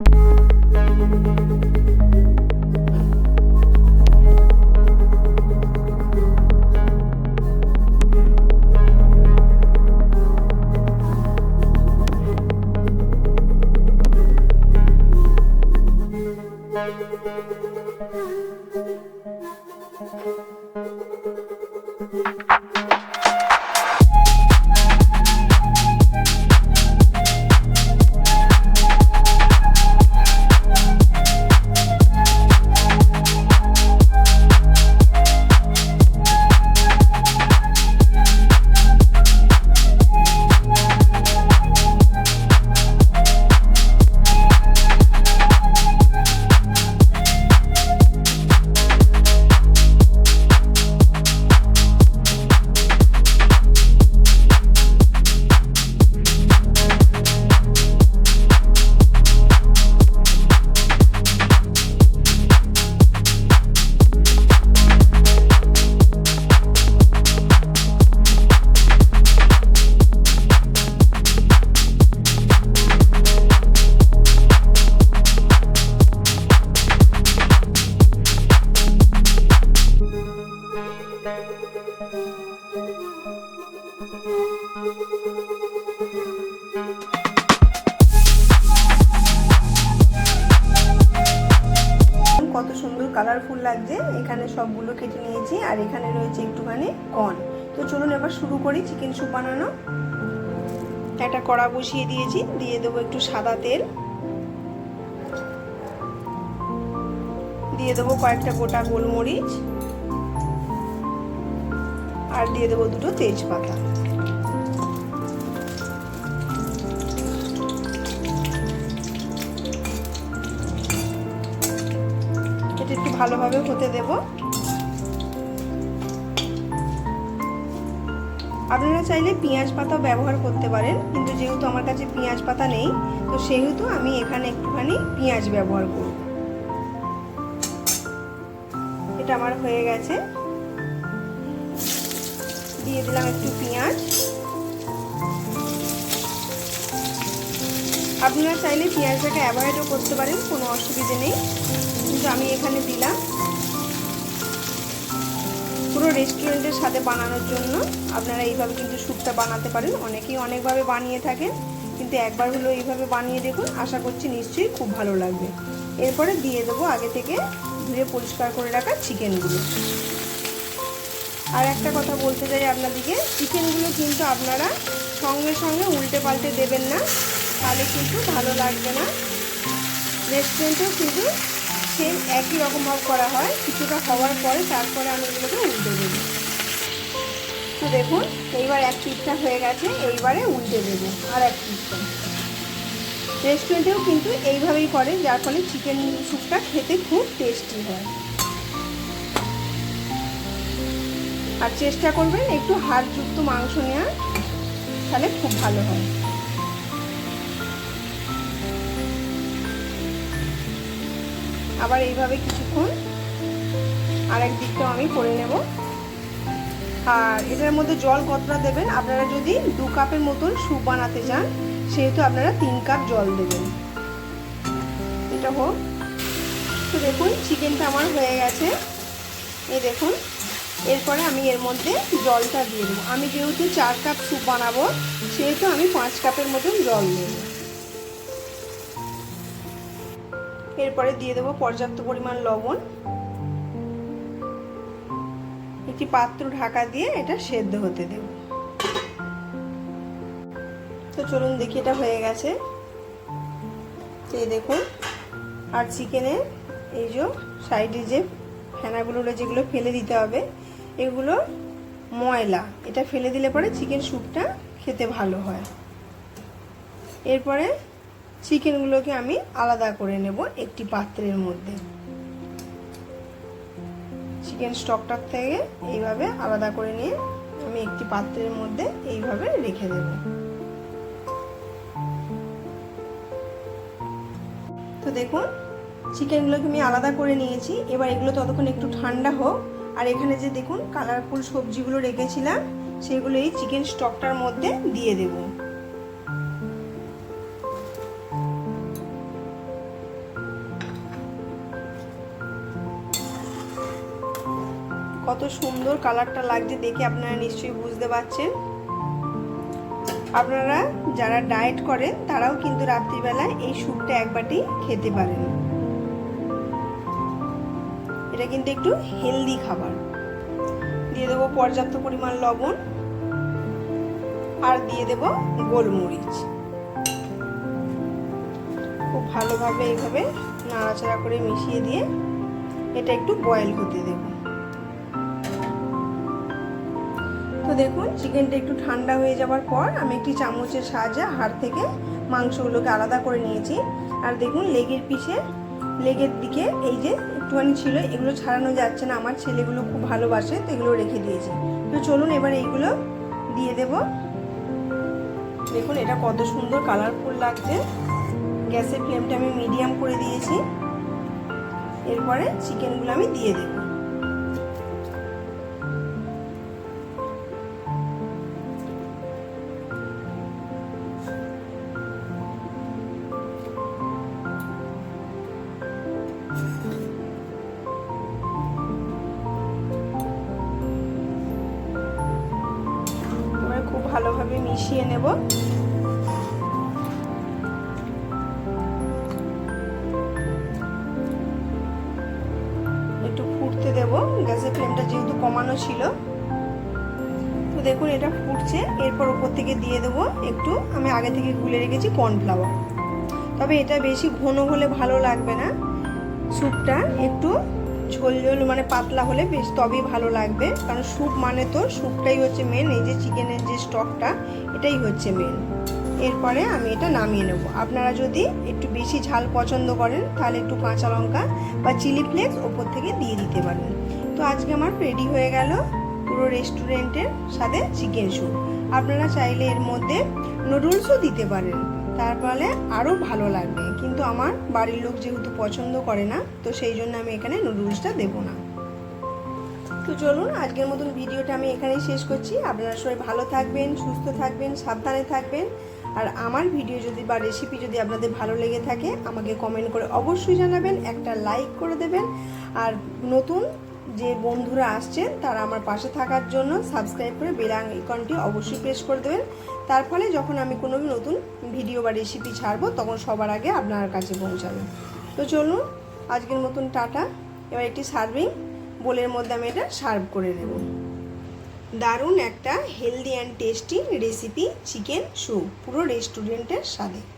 কত সুন্দর কালারফুল লাগছে। এখানে সবগুলো কেটে নিয়েছি আর এখানে রয়েছে একটুখানি কর্ন। তো চলুন এবার শুরু করি চিকেন স্যুপ বানানো। একটা কড়া বসিয়ে দিয়েছি, দিয়ে দেবো একটু সাদা তেল। দিয়ে দেবো কয়েকটা গোটা গোলমরিচ। আর দিয়ে দেবো দুটো তেজপাতা। এটা একটু ভালোভাবে হতে দেব। আপনারা চাইলে পেঁয়াজ পাতাও ব্যবহার করতে পারেন, কিন্তু যেহেতু আমার কাছে পেঁয়াজ পাতা নেই, তো সেহেতু আমি এখানে একটুখানি পেঁয়াজ ব্যবহার করব। এটা আমার হয়ে গেছে। দিয়ে দিলাম একটু পেঁয়াজ। আপনারা চাইলে পেঁয়াজটাকে অ্যাভয়েডও করতে পারেন, কোনো অসুবিধে নেই। কিন্তু আমি এখানে দিলাম পুরো রেস্টুরেন্টের সাথে বানানোর জন্য। আপনারা এইভাবে কিন্তু স্যুপটা বানাতে পারেন। অনেকেই অনেকভাবে বানিয়ে থাকেন, কিন্তু একবার হলো এইভাবে বানিয়ে দেখুন, আশা করছি নিশ্চয়ই খুব ভালো লাগবে। এরপরে দিয়ে দেবো আগে থেকে ধুয়ে পরিষ্কার করে রাখা চিকেনগুলো। আর একটা কথা বলতে চাই আপনাদেরকে, চিকেনগুলো কিন্তু আপনারা সঙ্গে সঙ্গে উল্টে পাল্টে দেবেন না। তাহলে কিন্তু ভালো লাগবে না। রেস্টুরেন্টেও কিন্তু সেম একই রকমভাবে করা হয়। কিছুটা হওয়ার পরে তারপরে আমি এগুলোকে উল্টে দেব। তো দেখুন, এইবার এক পিঠটা হয়ে গেছে, এইবারে উল্টে দেব আর এক পিঠটা। রেস্টুরেন্টেও কিন্তু এইভাবেই করে, যার ফলে চিকেন স্যুপটা খেতে খুব টেস্টি হয়। আর চেষ্টা করবেন একটু হাড়যুক্ত মাংস নেওয়ার, তাহলে খুব ভালো হয়। আবার এইভাবে কিছুক্ষণ আর এক দিকটাও আমি করে নেব। আর এটার মধ্যে জল কতটা দেবেন? আপনারা যদি দু কাপের মতন স্যুপ বানাতে চান, সেহেতু আপনারা তিন কাপ জল দেবেন। এটা হোক। তো দেখুন, চিকেনটা আমার হয়ে গেছে। এই দেখুন, এরপরে আমি এর মধ্যে জলটা দিয়ে দেবো। আমি যেহেতু চার কাপ স্যুপ বানাবো, সেহেতু আমি পাঁচ কাপের মতন জল দেব। এরপরে দিয়ে দেবো পর্যাপ্ত পরিমাণ লবণ। একটি পাত্র ঢাকা দিয়ে এটা সেদ্ধ হতে দেব। তো চলুন দেখি এটা হয়ে গেছে। এই দেখুন, আর চিকেনের এই যে সাইডে যে ফেনাগুলো যেগুলো ফেলে দিতে হবে, এগুলো ময়লা। এটা ফেলে দিলে পরে চিকেন স্যুপটা খেতে ভালো হয়। এরপরে চিকেনগুলোকে আমি আলাদা করে নেব একটি পাত্রের মধ্যে। চিকেন স্টকটার থেকে এইভাবে আলাদা করে নিয়ে আমি একটি পাত্রের মধ্যে এইভাবে রেখে দেব। তো দেখুন, চিকেনগুলোকে আমি আলাদা করে নিয়েছি। এবার এগুলো ততক্ষণ একটু ঠান্ডা হোক। আর এখানে যে দেখুন, কালারফুল সবজিগুলো রেখেছিলাম, সেগুলো এই চিকেন স্টকটার মধ্যে দিয়ে দেব। কত সুন্দর কালারটা লাগছে দেখে আপনারা নিশ্চয়ই বুঝতে পারছেন। আপনারা যারা ডায়েট করেন, তারাও কিন্তু রাত্রিবেলায় এই স্যুপটা এক বাটি খেতে পারেন। এটা কিন্তু একটু হেলদি খাবার। দিয়ে দেবো পর্যাপ্ত পরিমাণ লবণ আর দিয়ে দেব গোলমরিচ। খুব ভালোভাবে এইভাবে নাড়াচাড়া করে মিশিয়ে দিয়ে এটা একটু বয়েল হতে দেব। দেখুন, চিকেনটা একটু ঠান্ডা হয়ে যাওয়ার পর আমি একটি চামচের সাহায্যে হাড় থেকে মাংসগুলোকে আলাদা করে নিয়েছি। আর দেখুন, লেগের পিছে, লেগের দিকে এই যে একটুখানি ছিল, এগুলো ছাড়ানো যাচ্ছে না। আমার ছেলেগুলো খুব ভালোবাসে, তো এগুলো রেখে দিয়েছি। তো চলুন এবার এইগুলো দিয়ে দেব। দেখুন, এটা কত সুন্দর কালারফুল লাগছে। গ্যাসের ফ্লেমটা আমি মিডিয়াম করে দিয়েছি। এরপরে চিকেনগুলো আমি দিয়ে দেব। মিশিয়ে নেব। একটু ফুটতে দেব। গ্যাসের ফ্লেমটা যেহেতু কমানো ছিল। তো দেখুন, এটা ফুটছে। এরপর উপর থেকে দিয়ে দেবো একটু। আমি আগে থেকে গুলে রেখেছি কর্নফ্লাওয়ার। তবে এটা বেশি ঘন হলে ভালো লাগবে না। স্যুপটা একটু ঝোল ঝোল মানে পাতলা হলে বেশ তবেই ভালো লাগবে। কারণ স্যুপ মানে তো, স্যুপটাই হচ্ছে মেন এই যে চিকেনের যে স্টকটা, এটাই হচ্ছে মেন এরপরে আমি এটা নামিয়ে নেব। আপনারা যদি একটু বেশি ঝাল পছন্দ করেন, তাহলে একটু কাঁচা লঙ্কা বা চিলি ফ্লেক্স ওপর থেকে দিয়ে দিতে পারেন। তো আজকে আমার রেডি হয়ে গেল পুরো রেস্টুরেন্টের সাথে চিকেন স্যুপ। আপনারা চাইলে এর মধ্যে নুডলসও দিতে পারেন। তার ফলে আরও ভালো লাগবে। কিন্তু আমার বাড়ির লোক যেহেতু পছন্দ করে না, তো সেই জন্য আমি এখানে নুডলসটা দেবো না। তো চলুন, আজকের মতন ভিডিওটা আমি এখানেই শেষ করছি। আপনারা সবাই ভালো থাকবেন, সুস্থ থাকবেন, সাবধানে থাকবেন। আর আমার ভিডিও যদি বা রেসিপি যদি আপনাদের ভালো লেগে থাকে, আমাকে কমেন্ট করে অবশ্যই জানাবেন, একটা লাইক করে দেবেন। আর নতুন যে বন্ধুরা আসছেন, তারা আমার পাশে থাকার জন্য সাবস্ক্রাইব করে বেল আইকনটি অবশ্যই প্রেস করে দেবেন। তার ফলে যখন আমি কোনো নতুন ভিডিও বা রেসিপি ছাড়বো, তখন সবার আগে আপনার কাছে পৌঁছাবে। তো চলুন, আজকের মতন টাটা। এবার একটি সার্ভিং বোলের মধ্যে আমি এটা সার্ভ করে নেব। দারুণ একটা healthy and tasty recipe chicken soup পুরো রেস্টুরেন্টের স্বাদে।